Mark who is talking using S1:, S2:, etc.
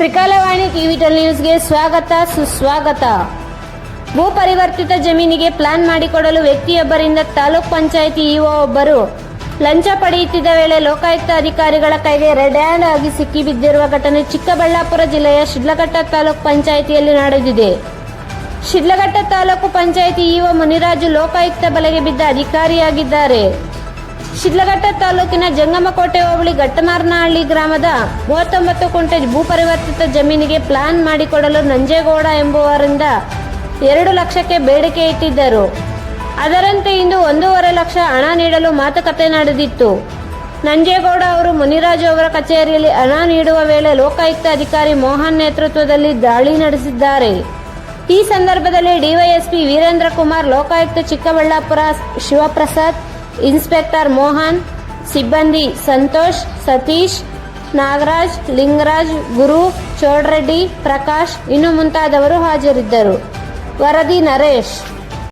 S1: ತ್ರಿಕಾಲವಾಣಿ TV tell ನ್ಯೂಸ್ಗೆ ಸ್ವಾಗತ, ಸುಸ್ವಾಗತ. ಭೂ ಪರಿವರ್ತಿತ ಜಮೀನಿಗೆ ಪ್ಲಾನ್ ಮಾಡಿಕೊಡಲು ವ್ಯಕ್ತಿಯೊಬ್ಬರಿಂದ ತಾಲೂಕ್ ಪಂಚಾಯಿತಿ ಇಒ ಒಬ್ಬರು. ಲಂಚ ಪಡೆಯುತ್ತಿದ್ದ ವೇಳೆ ಲೋಕಾಯುಕ್ತ ಅಧಿಕಾರಿಗಳ ಕೈಗೆ ರೆಡ್ ಹ್ಯಾಂಡ್ ಆಗಿ ಸಿಕ್ಕಿಬಿದ್ದಿರುವ ಘಟನೆ ಚಿಕ್ಕಬಳ್ಳಾಪುರ ಜಿಲ್ಲೆಯ ಶಿಡ್ಲಘಟ್ಟ ತಾಲೂಕ್ ಪಂಚಾಯಿತಿಯಲ್ಲಿ ನಡೆದಿದೆ. ಶಿಡ್ಲಘಟ್ಟ ತಾಲೂಕು ಪಂಚಾಯಿತಿ ಇಒ ಮುನಿರಾಜು ಲೋಕಾಯುಕ್ತ ಬಲೆಗೆ ಬಿದ್ದ ಅಧಿಕಾರಿಯಾಗಿದ್ದಾರೆ. ಶಿಡ್ಲಘಟ್ಟ ತಾಲೂಕಿನ ಜಂಗಮಕೋಟೆ ಹೋಬಳಿ ಘಟ್ಟಮಾರನಹಳ್ಳಿ ಗ್ರಾಮದ ಮೂವತ್ತೊಂಬತ್ತು ಕುಂಟೆ ಭೂ ಪರಿವರ್ತಿತ ಜಮೀನಿಗೆ ಪ್ಲಾನ್ ಮಾಡಿಕೊಡಲು ನಂಜೇಗೌಡ ಎಂಬುವರಿಂದ ಎರಡು ಲಕ್ಷಕ್ಕೆ ಬೇಡಿಕೆ ಇಟ್ಟಿದ್ದರು. ಅದರಂತೆ ಇಂದು ಒಂದೂವರೆ ಲಕ್ಷ ಹಣ ನೀಡಲು ಮಾತುಕತೆ ನಡೆದಿತ್ತು. ನಂಜೇಗೌಡ ಅವರು ಮುನಿರಾಜು ಅವರ ಕಚೇರಿಯಲ್ಲಿ ಹಣ ನೀಡುವ ವೇಳೆ ಲೋಕಾಯುಕ್ತ ಅಧಿಕಾರಿ ಮೋಹನ್ ನೇತೃತ್ವದಲ್ಲಿ ದಾಳಿ ನಡೆಸಿದ್ದಾರೆ. ಈ ಸಂದರ್ಭದಲ್ಲಿ ಡಿವೈಎಸ್ಪಿ ವೀರೇಂದ್ರ ಕುಮಾರ್, ಲೋಕಾಯುಕ್ತ ಚಿಕ್ಕಬಳ್ಳಾಪುರ ಶಿವಪ್ರಸಾದ್ ಇನ್ಸ್ಪೆಕ್ಟರ್ ಮೋಹನ್, ಸಿಬ್ಬಂದಿ ಸಂತೋಷ್, ಸತೀಶ್, ನಾಗರಾಜ್, ಲಿಂಗರಾಜ್, ಗುರು ಚೋಡ್ರೆಡ್ಡಿ, ಪ್ರಕಾಶ್, ಇನ್ನು ಮುಂತಾದವರು ಹಾಜರಿದ್ದರು. ವರದಿ ನರೇಶ್.